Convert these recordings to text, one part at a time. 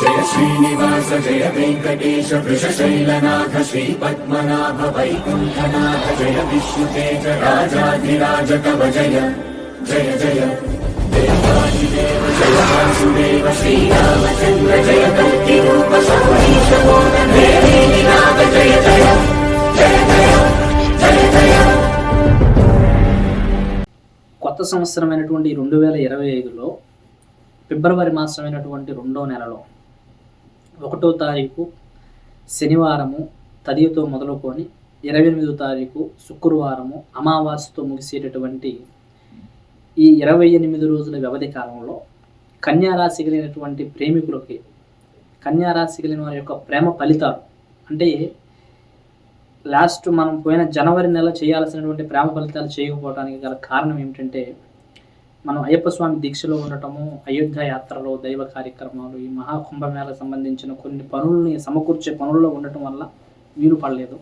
జయ శ్రీనివాస జయ వెంకటేశ వృషశైలనాథ శ్రీ పద్మనాభ వైకుంఠనాథ జయ విష్ణుతేజ రాజాధిరాజ కవ జయ జయ జయ. దేవాదిదేవ జయ వాసుదేవ శ్రీరామచంద్ర జయ కల్కి రూప సౌరీశ నాథ జయ జయ జయ. జయ జయ జయ. కొత్త సంవత్సరమైనటువంటి రెండు వేల ఇరవై ఐదులో ఫిబ్రవరి మాసమైనటువంటి రెండో నెలలో ఒకటో తారీఖు శనివారము తదియతో మొదలుకొని ఇరవై ఎనిమిదో తారీఖు శుక్రవారము అమావాస్యతో ముగిసేటటువంటి ఈ ఇరవై ఎనిమిది రోజుల వ్యవధి కాలంలో కన్యారాశి కలిగినటువంటి ప్రేమికులకి కన్యారాశి కలిగిన వారి యొక్క ప్రేమ ఫలితాలు అంటే లాస్ట్ మనం పోయిన జనవరి నెల చేయాల్సినటువంటి ప్రేమ ఫలితాలు చేయకపోవడానికి గల కారణం ఏమిటంటే మనం అయ్యప్ప స్వామి దీక్షలో ఉండటము అయోధ్య యాత్రలో దైవ కార్యక్రమాలు ఈ మహాకుంభమేళకు సంబంధించిన కొన్ని పనుల్ని సమకూర్చే పనుల్లో ఉండటం వల్ల వీలు పడలేదు.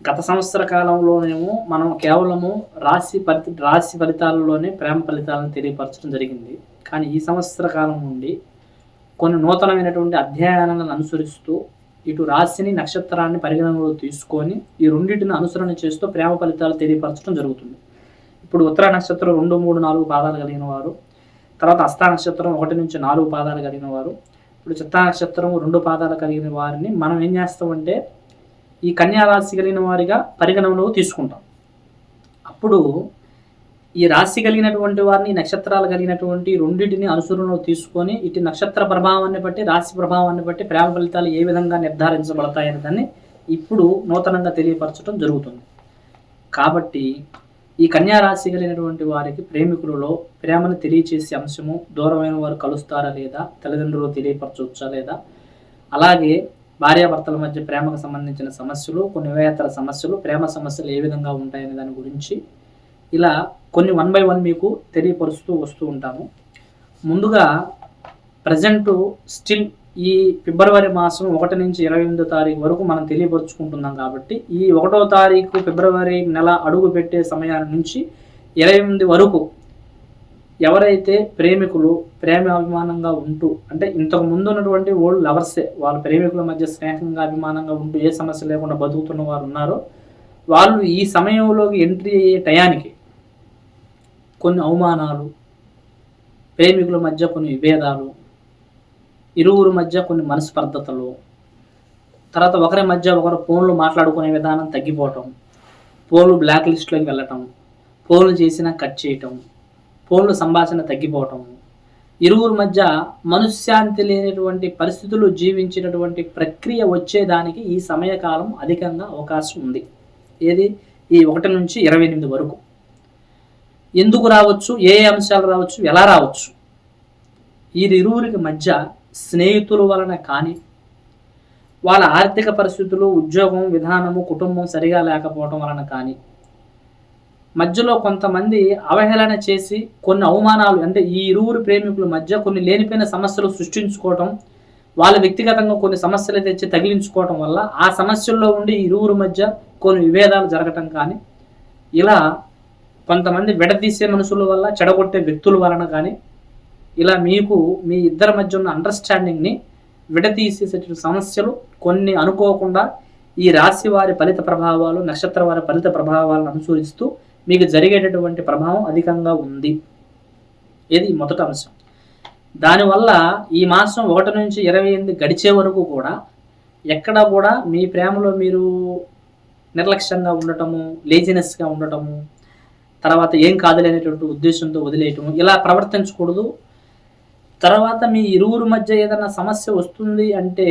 గత సంవత్సర కాలంలోనేమో మనం కేవలము రాశి ఫలిత రాశి ఫలితాలలోనే ప్రేమ ఫలితాలను తెలియపరచడం జరిగింది. కానీ ఈ సంవత్సర కాలం నుండి కొన్ని నూతనమైనటువంటి అధ్యయనాలను అనుసరిస్తూ ఇటు రాశిని నక్షత్రాన్ని పరిగణనలో తీసుకొని ఈ రెండింటిని అనుసరణ చేస్తూ ప్రేమ ఫలితాలు తెలియపరచడం జరుగుతుంది. ఇప్పుడు ఉత్తర నక్షత్రం రెండు మూడు నాలుగు పాదాలు కలిగిన వారు. తర్వాత అస్థా నక్షత్రం ఒకటి నుంచి నాలుగు పాదాలు కలిగిన వారు. ఇప్పుడు చిత్తా నక్షత్రం రెండు పాదాలు కలిగిన వారిని మనం ఏం చేస్తామంటే ఈ కన్యా రాశి కలిగిన వారిగా పరిగణనలో తీసుకుంటాం. అప్పుడు ఈ రాశి కలిగినటువంటి వారిని నక్షత్రాలు కలిగినటువంటి రెండింటిని అనుసరణలో తీసుకొని ఇటు నక్షత్ర ప్రభావాన్ని బట్టి రాశి ప్రభావాన్ని బట్టి ప్రేమ ఫలితాలు ఏ విధంగా నిర్ధారించబడతాయనే దాన్ని ఇప్పుడు నూతనంగా తెలియపరచడం జరుగుతుంది. కాబట్టి ఈ కన్యా రాశి కలిగినటువంటి వారికి ప్రేమికులలో ప్రేమను తెలియచేసే అంశము దూరమైన వారు కలుస్తారా లేదా? తల్లిదండ్రులు తెలియపరచవచ్చా లేదా? అలాగే భార్యాభర్తల మధ్య ప్రేమకు సంబంధించిన సమస్యలు కొన్ని వేతర సమస్యలు ప్రేమ సమస్యలు ఏ విధంగా ఉంటాయనే దాని గురించి ఇలా కొన్ని వన్ బై వన్ మీకు తెలియపరుస్తూ వస్తూ ఉంటాము. ముందుగా ప్రజెంట్ స్టిల్ ఈ ఫిబ్రవరి మాసం ఒకటి నుంచి ఇరవై ఎనిమిదో తారీఖు వరకు మనం తెలియపరుచుకుంటున్నాం కాబట్టి ఈ ఒకటో తారీఖు ఫిబ్రవరి నెల అడుగు పెట్టే సమయాన్ని నుంచి ఇరవై ఎనిమిది వరకు ఎవరైతే ప్రేమికులు ప్రేమ అభిమానంగా ఉంటూ అంటే ఇంతకు ముందు ఉన్నటువంటి ఓల్డ్ లవర్సే వాళ్ళ ప్రేమికుల మధ్య స్నేహంగా అభిమానంగా ఉంటూ ఏ సమస్య లేకుండా బతుకుతున్న వారు ఉన్నారో వాళ్ళు ఈ సమయంలోకి ఎంట్రీ అయ్యే టయానికి కొన్ని అవమానాలు ప్రేమికుల మధ్య కొన్ని విభేదాలు ఇరువురు మధ్య కొన్ని మనస్పర్ధతలు తర్వాత ఒకరి మధ్య ఒకరు ఫోన్లు మాట్లాడుకునే విధానం తగ్గిపోవటం ఫోన్లు బ్లాక్ లిస్ట్లోకి వెళ్ళటం ఫోన్లు చేసినా కట్ చేయటం ఫోన్లు సంభాషణ తగ్గిపోవటం ఇరువురు మధ్య మనశ్శాంతి లేనటువంటి పరిస్థితులు జీవించినటువంటి ప్రక్రియ వచ్చేదానికి ఈ సమయకాలం అధికంగా అవకాశం ఉంది. ఏది? ఈ ఒకటి నుంచి ఇరవై ఎనిమిది వరకు. ఎందుకు రావచ్చు? ఏ ఏ అంశాలు రావచ్చు? ఎలా రావచ్చు? ఈ ఇరువురికి మధ్య స్నేహితుల వలన కానీ వాళ్ళ ఆర్థిక పరిస్థితులు ఉద్యోగం విధానము కుటుంబం సరిగా లేకపోవడం వలన కానీ మధ్యలో కొంతమంది అవహేళన చేసి కొన్ని అవమానాలు అంటే ఈ ఇరువురు ప్రేమికుల మధ్య కొన్ని లేనిపోయిన సమస్యలు సృష్టించుకోవటం వాళ్ళ వ్యక్తిగతంగా కొన్ని సమస్యలు తెచ్చి తగిలించుకోవటం వల్ల ఆ సమస్యల్లో ఉండి ఇరువురు మధ్య కొన్ని విభేదాలు జరగటం కానీ ఇలా కొంతమంది విడదీసే మనుషుల వల్ల చెడగొట్టే వ్యక్తుల వలన కానీ ఇలా మీకు మీ ఇద్దరి మధ్య ఉన్న అండర్స్టాండింగ్ని విడతీసేసేటువంటి సమస్యలు కొన్ని అనుకోకుండా ఈ రాశి వారి ఫలిత ప్రభావాలు నక్షత్ర వారి ఫలిత ప్రభావాలను అనుసరిస్తూ మీకు జరిగేటటువంటి ప్రభావం అధికంగా ఉంది. ఇది మొదటి అంశం. దానివల్ల ఈ మాసం ఒకటి నుంచి ఇరవై ఎనిమిది గడిచే వరకు కూడా ఎక్కడ కూడా మీ ప్రేమలో మీరు నిర్లక్ష్యంగా ఉండటము లేజినెస్గా ఉండటము తర్వాత ఏం కాదులేనటువంటి ఉద్దేశంతో వదిలేయటము ఇలా ప్రవర్తించకూడదు. తర్వాత మీ ఇరువురు మధ్య ఏదైనా సమస్య వస్తుంది అంటే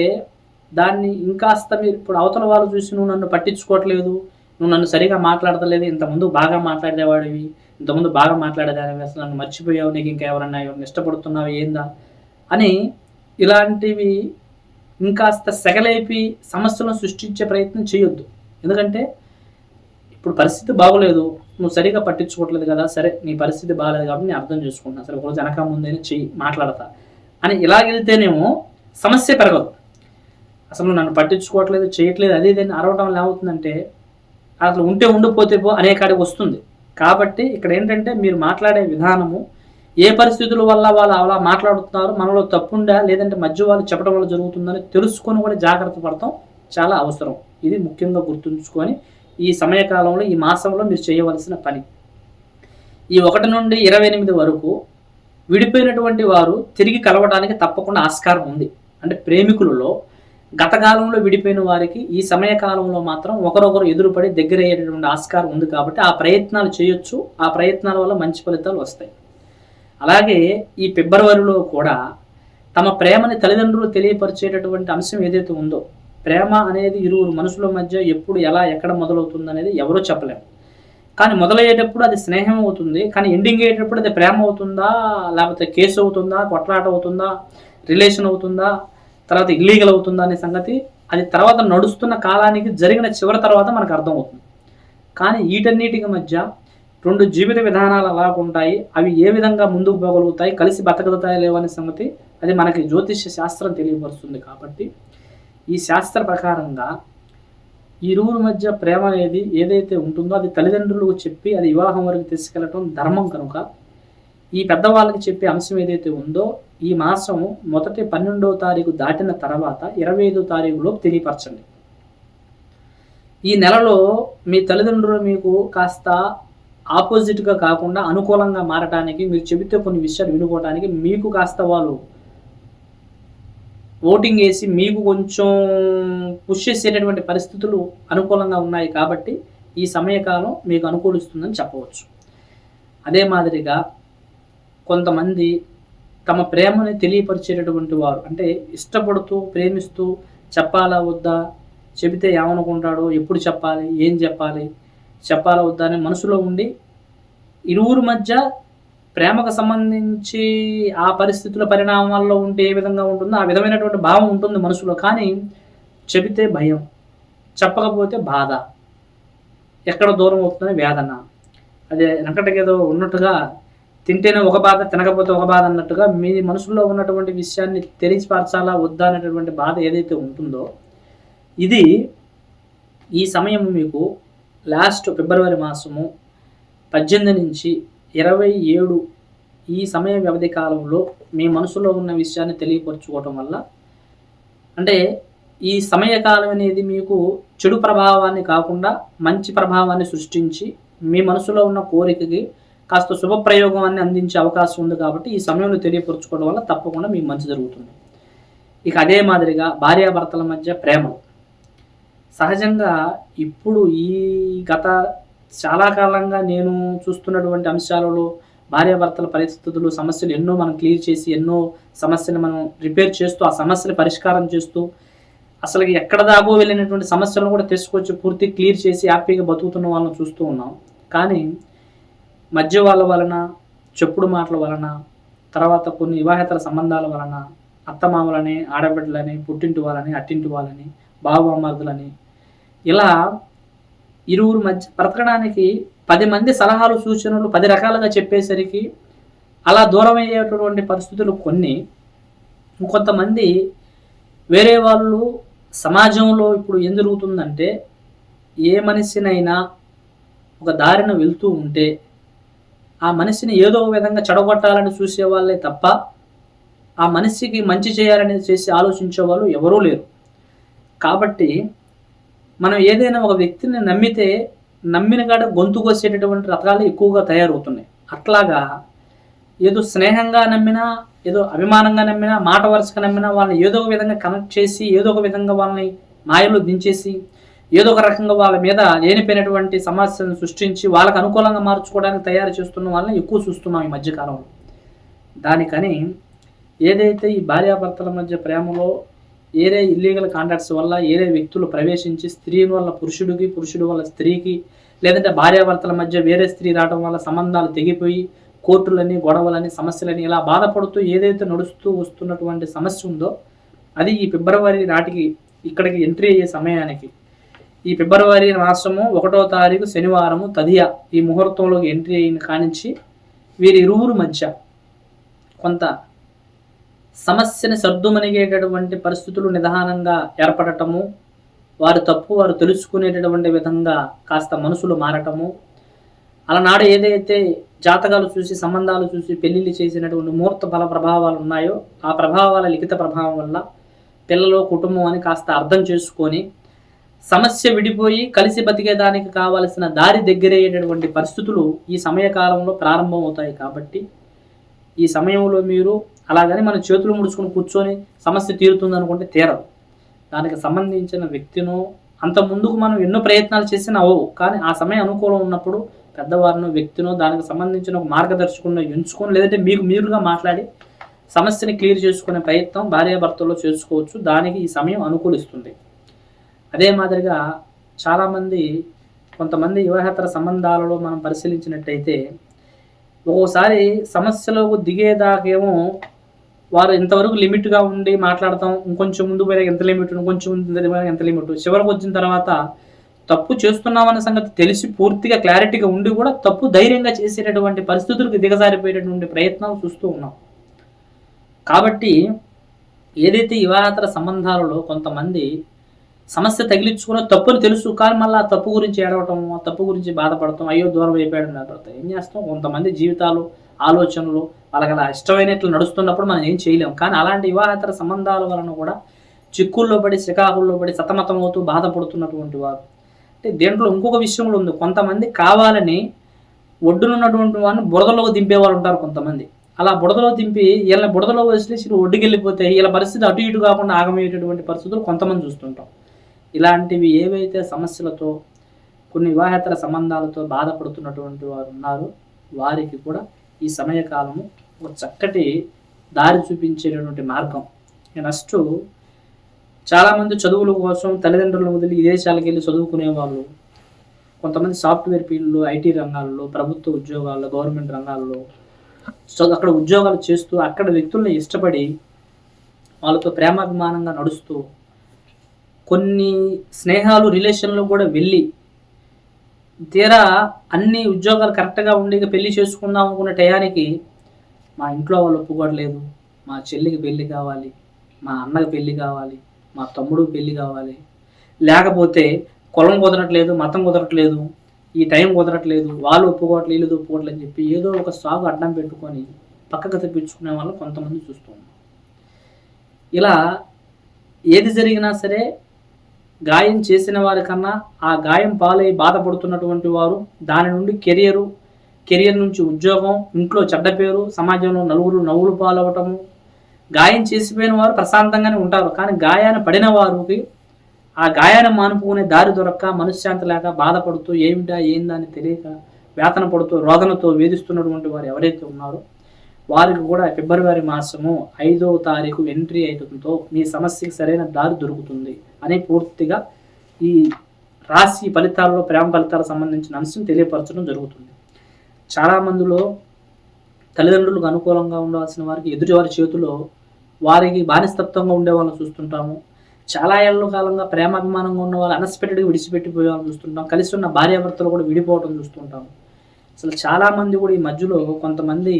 దాన్ని ఇంకాస్త మీరు ఇప్పుడు అవతల వాళ్ళు చూసి నువ్వు నన్ను పట్టించుకోవట్లేదు నువ్వు నన్ను సరిగా మాట్లాడతలేదు ఇంతకుముందు బాగా మాట్లాడేవాడివి ఇంతకుముందు బాగా మాట్లాడేదానివి అసలు నన్ను మర్చిపోయావు నీకు ఇంకా ఎవరన్నా ఎవరిని ఇష్టపడుతున్నావు ఏందా అని ఇలాంటివి ఇంకాస్త సెగలేపి సమస్యలను సృష్టించే ప్రయత్నం చేయొద్దు. ఎందుకంటే ఇప్పుడు పరిస్థితి బాగోలేదు నువ్వు సరిగా పట్టించుకోవట్లేదు కదా సరే నీ పరిస్థితి బాగాలేదు కాబట్టి నేను అర్థం చేసుకుంటున్నా. సరే ఒకరోజు వెనక ముందే చెయ్యి మాట్లాడతా అని ఇలాగెళ్తేనేమో సమస్య పెరగదు. అసలు నన్ను పట్టించుకోవట్లేదు చేయట్లేదు అది ఇది అని అరవటం వల్ల ఏమవుతుందంటే అసలు ఉంటే ఉండిపోతే పో అనే కాడికి వస్తుంది. కాబట్టి ఇక్కడ ఏంటంటే మీరు మాట్లాడే విధానము ఏ పరిస్థితుల వల్ల వాళ్ళు అలా మాట్లాడుతున్నారు మనలో తప్పుండా లేదంటే మధ్య వాళ్ళు చెప్పడం వల్ల జరుగుతుందని తెలుసుకొని కూడా జాగ్రత్త పడటం చాలా అవసరం. ఇది ముఖ్యంగా గుర్తుంచుకొని ఈ సమయకాలంలో ఈ మాసంలో మీరు చేయవలసిన పని. ఈ ఒకటి నుండి ఇరవై ఎనిమిది వరకు విడిపోయినటువంటి వారు తిరిగి కలవడానికి తప్పకుండా ఆస్కారం ఉంది. అంటే ప్రేమికులలో గతకాలంలో విడిపోయిన వారికి ఈ సమయకాలంలో మాత్రం ఒకరొకరు ఎదురుపడి దగ్గర అయ్యేటటువంటి ఆస్కారం ఉంది కాబట్టి ఆ ప్రయత్నాలు చేయొచ్చు. ఆ ప్రయత్నాల వల్ల మంచి ఫలితాలు వస్తాయి. అలాగే ఈ ఫిబ్రవరిలో కూడా తమ ప్రేమని తల్లిదండ్రులు తెలియపరిచేటటువంటి అంశం ఏదైతే ఉందో ప్రేమ అనేది ఇరువురు మనుషుల మధ్య ఎప్పుడు ఎలా ఎక్కడ మొదలవుతుంది అనేది ఎవరూ చెప్పలేము. కానీ మొదలయ్యేటప్పుడు అది స్నేహం అవుతుంది. కానీ ఎండింగ్ అయ్యేటప్పుడు అది ప్రేమ అవుతుందా లేకపోతే కేసు అవుతుందా కొట్లాట అవుతుందా రిలేషన్ అవుతుందా తర్వాత ఇల్లీగల్ అవుతుందా అనే సంగతి అది తర్వాత నడుస్తున్న కాలానికి జరిగిన చివరి తర్వాత మనకు అర్థమవుతుంది. కానీ వీటన్నిటికి మధ్య రెండు జీవిత విధానాలు అలా ఉంటాయి. అవి ఏ విధంగా ముందుకు పోగలుగుతాయి కలిసి బతకలుగుతాయి లేవనే సంగతి అది మనకి జ్యోతిష్య శాస్త్రం తెలియపరుస్తుంది కాబట్టి ఈ శాస్త్ర ప్రకారంగా ఈ ఇరువురి మధ్య ప్రేమ అనేది ఏదైతే ఉంటుందో అది తల్లిదండ్రులకు చెప్పి అది వివాహం వరకు తీసుకెళ్ళటం ధర్మం కనుక. ఈ పెద్దవాళ్ళకి చెప్పే అంశం ఏదైతే ఉందో ఈ మాసం మొదటి పన్నెండవ తారీఖు దాటిన తర్వాత ఇరవై ఐదో తారీఖులో తెలియపరచండి. ఈ నెలలో మీ తల్లిదండ్రులు మీకు కాస్త ఆపోజిట్గా కాకుండా అనుకూలంగా మారటానికి మీరు చెబితే కొన్ని విషయాలు వినుకోవడానికి మీకు కాస్త వాళ్ళు ఓటింగ్ వేసి మీకు కొంచెం పుష్ చేసేటటువంటి పరిస్థితులు అనుకూలంగా ఉన్నాయి కాబట్టి ఈ సమయకాలం మీకు అనుకూలిస్తుందని చెప్పవచ్చు. అదే మాదిరిగా కొంతమంది తమ ప్రేమని తెలియపరిచేటటువంటి వారు అంటే ఇష్టపడుతూ ప్రేమిస్తూ చెప్పాలా వద్దా చెబితే ఏమనుకుంటాడో ఎప్పుడు చెప్పాలి ఏం చెప్పాలి చెప్పాలా వద్దా అని మనసులో ఉండి ఇరువురు మధ్య ప్రేమకు సంబంధించి ఆ పరిస్థితుల పరిణామాల్లో ఉంటే ఏ విధంగా ఉంటుందో ఆ విధమైనటువంటి భావం ఉంటుంది మనసులో కానీ చెబితే భయం చెప్పకపోతే బాధ ఎక్కడ దూరం అవుతుందని వేదన. అదే వెనకటికేదో ఉన్నట్టుగా తింటేనే ఒక బాధ తినకపోతే ఒక బాధ అన్నట్టుగా మీ మనసులో ఉన్నటువంటి విషయాన్ని తెలియపరచాలా వద్దా అనేటటువంటి బాధ ఏదైతే ఉంటుందో ఇది ఈ సమయం మీకు లాస్ట్ ఫిబ్రవరి మాసము పద్దెనిమిది నుంచి ఇరవై ఏడు ఈ సమయ వ్యవధి కాలంలో మీ మనసులో ఉన్న విషయాన్ని తెలియపరచుకోవటం వల్ల అంటే ఈ సమయకాలం అనేది మీకు చెడు ప్రభావాన్ని కాకుండా మంచి ప్రభావాన్ని సృష్టించి మీ మనసులో ఉన్న కోరికకి కాస్త శుభప్రయోగాన్ని అందించే అవకాశం ఉంది కాబట్టి ఈ సమయంలో తెలియపరచుకోవడం వల్ల తప్పకుండా మీకు మంచి జరుగుతుంది. ఇక అదే మాదిరిగా భార్యాభర్తల మధ్య ప్రేమ. సహజంగా ఇప్పుడు ఈ గత చాలా కాలంగా నేను చూస్తున్నటువంటి అంశాలలో భార్యాభర్తల పరిస్థితులు సమస్యలు ఎన్నో మనం క్లియర్ చేసి ఎన్నో సమస్యలు మనం రిపేర్ చేస్తూ ఆ సమస్యలు పరిష్కారం చేస్తూ అసలు ఎక్కడ దాగో వెళ్ళినటువంటి సమస్యలను కూడా తెచ్చుకొచ్చి పూర్తి క్లియర్ చేసి హ్యాపీగా బతుకుతున్న వాళ్ళని చూస్తూ ఉన్నాం. కానీ మధ్య వాళ్ళ వలన చెప్పుడు మాటల వలన తర్వాత కొన్ని వివాహేతర సంబంధాల వలన అత్తమామలని ఆడబిడ్డలని పుట్టింటి వాళ్ళని అట్టింటి వాళ్ళని బాబు ఇలా ఇరువురు మధ్య బ్రతకడానికి పది మంది సలహాలు సూచనలు పది రకాలుగా చెప్పేసరికి అలా దూరమయ్యేటటువంటి పరిస్థితులు కొన్ని. కొంతమంది వేరే వాళ్ళు సమాజంలో ఇప్పుడు ఏం జరుగుతుందంటే ఏ మనిషినైనా ఒక దారిన వెళ్తూ ఉంటే ఆ మనిషిని ఏదో ఒక విధంగా చెడగొట్టాలని చూసే వాళ్ళే తప్ప ఆ మనిషికి మంచి చేయాలని చేసి ఆలోచించే వాళ్ళు ఎవరూ లేరు. కాబట్టి మనం ఏదైనా ఒక వ్యక్తిని నమ్మితే నమ్మిన కాడ గొంతు కోసేటటువంటి రకాలు ఎక్కువగా తయారవుతున్నాయి. అట్లాగా ఏదో స్నేహంగా నమ్మినా ఏదో అభిమానంగా నమ్మినా మాట వరుసగా నమ్మినా వాళ్ళని ఏదో ఒక విధంగా కనెక్ట్ చేసి ఏదో ఒక విధంగా వాళ్ళని మాయలో దించేసి ఏదో ఒక రకంగా వాళ్ళ మీద లేనిపోయినటువంటి సమస్యను సృష్టించి వాళ్ళకు అనుకూలంగా మార్చుకోవడానికి తయారు చేస్తున్న వాళ్ళని ఎక్కువ చూస్తున్నాం ఈ మధ్యకాలంలో దానికని ఏదైతే ఈ భార్యాభర్తల మధ్య ప్రేమలో ఏరే ఇల్లీగల్ కాంటాక్ట్స్ వల్ల ఏరే వ్యక్తులు ప్రవేశించి స్త్రీ వల్ల పురుషుడికి పురుషుడు వల్ల స్త్రీకి లేదంటే భార్యాభర్తల మధ్య వేరే స్త్రీ రావడం వల్ల సంబంధాలు తెగిపోయి కోర్టులని గొడవలని సమస్యలని ఇలా బాధపడుతూ ఏదైతే నడుస్తూ వస్తున్నటువంటి సమస్య ఉందో అది ఈ ఫిబ్రవరి నాటికి ఇక్కడికి ఎంట్రీ అయ్యే సమయానికి. ఈ ఫిబ్రవరి మాసము ఒకటో తారీఖు శనివారము తదియా ఈ ముహూర్తంలోకి ఎంట్రీ అయిన కానించి వీరి ఇరువురు మధ్య కొంత సమస్యని సర్దుమణిగేటటువంటి పరిస్థితులు నిదానంగా ఏర్పడటము వారు తప్పు వారు తెలుసుకునేటటువంటి విధంగా కాస్త మనసులు మారటము. అలనాడు ఏదైతే జాతకాలు చూసి సంబంధాలు చూసి పెళ్ళిళ్ళు చేసినటువంటి ముహూర్త ఫల ప్రభావాలు ఉన్నాయో ఆ ప్రభావాల లిఖిత ప్రభావం వల్ల పిల్లలు కుటుంబం అని కాస్త అర్థం చేసుకొని సమస్య విడిపోయి కలిసి బతికేదానికి కావలసిన దారి దగ్గరయ్యేటటువంటి పరిస్థితులు ఈ సమయకాలంలో ప్రారంభం అవుతాయి కాబట్టి ఈ సమయంలో మీరు అలాగని మన చేతులు ముడుచుకుని కూర్చొని సమస్య తీరుతుంది అనుకుంటే తీరదు. దానికి సంబంధించిన వ్యక్తినో అంత ముందుకు మనం ఎన్నో ప్రయత్నాలు చేసినా అవ్వవు. కానీ ఆ సమయం అనుకూలం ఉన్నప్పుడు పెద్దవారినో వ్యక్తినో దానికి సంబంధించిన ఒక మార్గదర్శకులను ఎంచుకొని లేదంటే మీకు మీరుగా మాట్లాడి సమస్యని క్లియర్ చేసుకునే ప్రయత్నం భార్యాభర్తల్లో చేసుకోవచ్చు. దానికి ఈ సమయం అనుకూలిస్తుంది. అదే మాదిరిగా చాలామంది కొంతమంది వివాహేతర సంబంధాలలో మనం పరిశీలించినట్టయితే ఒక్కోసారి సమస్యలోకి దిగేదాకేమో వారు ఇంతవరకు లిమిట్గా ఉండి మాట్లాడతాం ఇంకొంచెం ముందు పోయినా ఎంత లిమిట్ ఇంకొంచెం ముందు ఎంత లిమిట్ చివరికి వచ్చిన తర్వాత తప్పు చేస్తున్నామన్న సంగతి తెలిసి పూర్తిగా క్లారిటీగా ఉండి కూడా తప్పు ధైర్యంగా చేసేటటువంటి పరిస్థితులకు దిగజారిపోయేటటువంటి ప్రయత్నాలు చూస్తూ ఉన్నాం. కాబట్టి ఏదైతే వివాహేతర సంబంధాలలో కొంతమంది సమస్య తగిలించుకున్న తప్పుని తెలుసు కానీ మళ్ళీ ఆ తప్పు గురించి ఏడవటం ఆ తప్పు గురించి బాధపడటం అయ్యో దూరం అయిపోయాడు బాధపడతాం ఏం చేస్తాం? కొంతమంది జీవితాలు ఆలోచనలు వాళ్ళకి అలా ఇష్టమైనట్లు నడుస్తున్నప్పుడు మనం ఏం చేయలేము కానీ అలాంటి వివాహేతర సంబంధాల వలన కూడా చిక్కుల్లో పడి చికాకుల్లో పడి సతమతమవుతూ బాధపడుతున్నటువంటి వారు. అంటే దీంట్లో ఇంకొక విషయం కూడా ఉంది. కొంతమంది కావాలని ఒడ్డునున్నటువంటి వారిని దింపే వాళ్ళు ఉంటారు కొంతమంది. అలా బుడదలో దింపి వీళ్ళని బుడదలో వదిలేసి ఒడ్డుకెళ్ళిపోతే వీళ్ళ పరిస్థితి అటు ఇటు కాకుండా ఆగమయ్యేటటువంటి పరిస్థితులు కొంతమంది చూస్తుంటాం. ఇలాంటివి ఏవైతే సమస్యలతో కొన్ని వివాహేతర సంబంధాలతో బాధపడుతున్నటువంటి వారు ఉన్నారో వారికి కూడా ఈ సమయకాలము ఒక చక్కటి దారి చూపించేటటువంటి మార్గం. నెక్స్ట్ చాలామంది చదువుల కోసం తల్లిదండ్రులను వదిలి విదేశాలకు వెళ్ళి చదువుకునే వాళ్ళు కొంతమంది సాఫ్ట్వేర్ ఫీల్డ్లో ఐటీ రంగాల్లో ప్రభుత్వ ఉద్యోగాల్లో గవర్నమెంట్ రంగాల్లో అక్కడ ఉద్యోగాలు చేస్తూ అక్కడ వ్యక్తుల్ని ఇష్టపడి వాళ్ళతో ప్రేమాభిమానంగా నడుస్తూ కొన్ని స్నేహాలు రిలేషన్లో కూడా వెళ్ళి తీరా అన్ని ఉద్యోగాలు కరెక్ట్గా ఉండి పెళ్ళి చేసుకుందాం అనుకున్న టయానికి మా ఇంట్లో వాళ్ళు ఒప్పుకోవట్లేదు. మా చెల్లికి పెళ్ళి కావాలి మా అన్నకి పెళ్ళి కావాలి మా తమ్ముడు పెళ్ళి కావాలి. లేకపోతే కులం కుదరట్లేదు మతం కుదరట్లేదు ఈ టైం కుదరట్లేదు వాళ్ళు ఒప్పుకోవట్లేదు వీళ్ళు ఒప్పుకోవట్లేదు అని చెప్పి ఏదో ఒక సాగు అడ్డం పెట్టుకొని పక్కకు తెప్పించుకునే వాళ్ళు కొంతమంది చూస్తున్నారు ఇలా ఏది జరిగినా సరే గాయం చేసిన వారి కన్నా ఆ గాయం పాలై బాధపడుతున్నటువంటి వారు దాని నుండి కెరియరు కెరియర్ నుంచి ఉద్యోగం ఇంట్లో చెడ్డ పేరు సమాజంలో నలుగురు నవ్వులు పాలవటము గాయం చేసిపోయిన వారు ప్రశాంతంగానే ఉంటారు. కానీ గాయాన్ని పడిన వారికి ఆ గాయాన్ని మానుపుకునే దారి దొరక్క మనశ్శాంతి లేక బాధపడుతూ ఏమిటా ఏందా అని తెలియక వేతన పడుతూ రోదనతో వేధిస్తున్నటువంటి వారు ఎవరైతే ఉన్నారో వారికి కూడా ఫిబ్రవరి మాసము ఐదవ తారీఖు ఎంట్రీ అయితంతో మీ సమస్యకి సరైన దారి దొరుకుతుంది అని పూర్తిగా ఈ రాశి ఫలితాల్లో ప్రేమ ఫలితాలకు సంబంధించిన అంశం తెలియపరచడం జరుగుతుంది. చాలా మందిలో తల్లిదండ్రులకు అనుకూలంగా ఉండాల్సిన వారికి ఎదుటివారి చేతిలో వారికి బానిస్తత్వంగా ఉండే వాళ్ళని చూస్తుంటాము. చాలా ఏళ్ళ కాలంగా ప్రేమాభిమానంగా ఉన్న వాళ్ళు అన్ఎక్స్పెక్టెడ్గా విడిచిపెట్టిపోయే వాళ్ళని చూస్తుంటాం. కలిసి ఉన్న భార్యాభర్తలు కూడా విడిపోవడం చూస్తుంటాం అసలు చాలామంది కూడా ఈ మధ్యలో కొంతమంది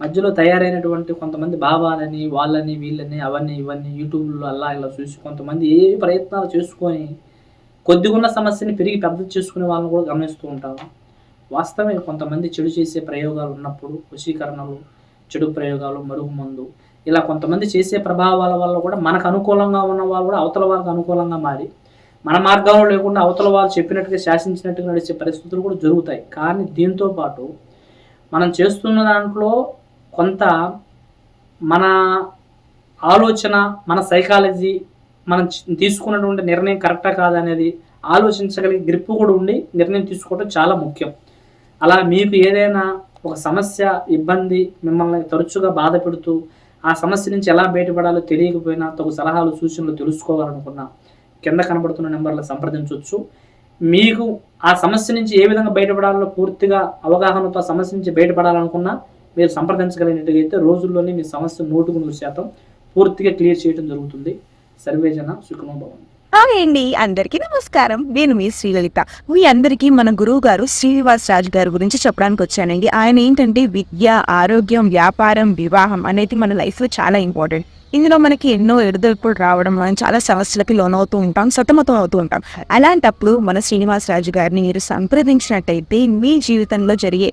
మధ్యలో తయారైనటువంటి కొంతమంది బాబాలని వాళ్ళని వీళ్ళని అవన్నీ ఇవన్నీ యూట్యూబ్లో అలా ఇలా చూసి కొంతమంది ఏ ప్రయత్నాలు చేసుకొని కొద్దిగున్న సమస్యని పెరిగి పెద్ద చేసుకునే వాళ్ళని కూడా గమనిస్తూ ఉంటాము వాస్తవమే కొంతమంది చెడు చేసే ప్రయోగాలు ఉన్నప్పుడు వశీకరణలు చెడు ప్రయోగాలు మరుగు మందు ఇలా కొంతమంది చేసే ప్రభావాల వల్ల కూడా మనకు అనుకూలంగా ఉన్న వాళ్ళు కూడా అవతల వాళ్ళకి అనుకూలంగా మారి మన మార్గంలో లేకుండా అవతల వాళ్ళు చెప్పినట్టుగా శాసించినట్టుగా నడిచే పరిస్థితులు కూడా జరుగుతాయి. కానీ దీంతో పాటు మనం చేస్తున్న దాంట్లో కొంత మన ఆలోచన మన సైకాలజీ మనం తీసుకున్నటువంటి నిర్ణయం కరెక్టా కాదనేది ఆలోచించగలిగే గ్రిప్ కూడా ఉండి నిర్ణయం తీసుకోవడం చాలా ముఖ్యం. అలా మీకు ఏదైనా ఒక సమస్య ఇబ్బంది మిమ్మల్ని తరచుగా బాధ పెడుతూ ఆ సమస్య నుంచి ఎలా బయటపడాలో తెలియకపోయినా తగు సలహాలు సూచనలు తెలుసుకోవాలనుకున్నా కింద కనబడుతున్న నెంబర్లు సంప్రదించవచ్చు మీకు ఆ సమస్య నుంచి ఏ విధంగా బయటపడాలో పూర్తిగా అవగాహనతో సమస్య నుంచి బయటపడాలనుకున్నా మీరు సంప్రదించగలిగినట్టయితే రోజుల్లోనే మీ సమస్య నూటుకు నూరు శాతం పూర్తిగా క్లియర్ చేయడం జరుగుతుంది. సర్వేజన సుఖమభవం హాయ్ అండి. అందరికీ నమస్కారం. నేను మీ శ్రీలలిత. మీ అందరికీ మన గురువు గారు శ్రీనివాస్ రాజు గారి గురించి చెప్పడానికి వచ్చానండి. ఆయన ఏంటంటే విద్య ఆరోగ్యం వ్యాపారం వివాహం అనేది మన లైఫ్లో చాలా ఇంపార్టెంట్. ఇందులో మనకి ఎన్నో ఎడుదొడుపులు రావడం మనం చాలా సమస్యలకి లోనవుతూ ఉంటాం సతమతం అవుతూ ఉంటాం. అలాంటప్పుడు మన శ్రీనివాస్ రాజు గారిని మీరు సంప్రదించినట్టయితే మీ జీవితంలో జరిగే